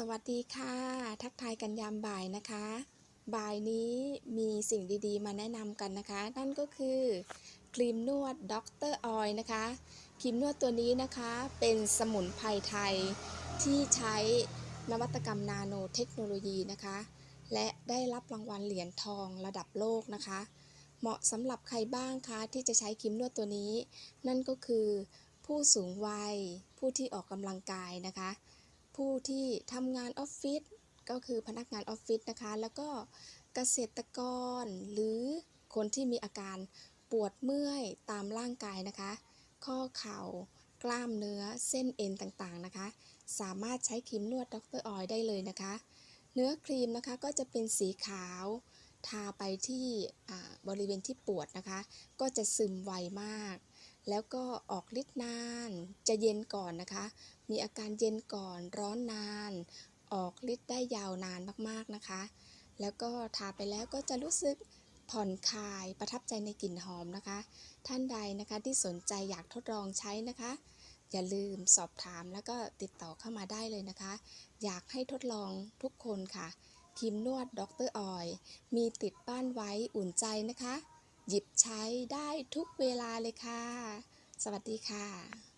สวัสดีค่ะ ทักทายกันยามบ่ายนะคะ บ่ายนี้มีสิ่งดีๆ มาแนะนำกันนะคะ นั่นก็คือครีมนวดด็อกเตอร์ออยนะคะ ครีมนวดตัวนี้นะคะเป็นสมุนไพรไทยที่ใช้นวัตกรรมนาโนเทคโนโลยีนะคะ และได้รับรางวัลเหรียญทองระดับโลกนะคะ เหมาะสำหรับใครบ้างคะที่จะใช้ครีมนวดตัวนี้ นั่นก็คือผู้สูงวัยผู้ที่ออกกำลังกายนะคะ ผู้ที่ทำงานออฟฟิศก็คือพนักงานออฟฟิศนะคะ แล้วก็เกษตรกร หรือคนที่มีอาการปวดเมื่อยตามร่างกายนะคะ ข้อเข่ากล้ามเนื้อเส้นเอ็นต่างๆนะคะ สามารถใช้ครีมนวดดรออยได้เลยนะคะ เนื้อครีมนะคะก็จะเป็นสีขาว ทาไปที่บริเวณที่ปวดนะคะ ก็จะซึมไวมาก แล้วก็ออกฤทธิ์นาน จะเย็นก่อนนะคะ มีอาการเย็นก่อนร้อนนาน ออกฤทธิ์ได้ยาวนานมากๆนะคะ แล้วก็ทาไปแล้วก็จะรู้สึกผ่อนคลายประทับใจในกลิ่นหอมนะคะ ท่านใดนะคะที่สนใจอยากทดลองใช้นะคะ อย่าลืมสอบถามแล้วก็ติดต่อเข้ามาได้เลยนะคะ อยากให้ทดลองทุกคนค่ะครีมนวดดรออย มีติดบ้านไว้อุ่นใจนะคะ หยิบใช้ได้ทุกเวลาเลยค่ะ สวัสดีค่ะ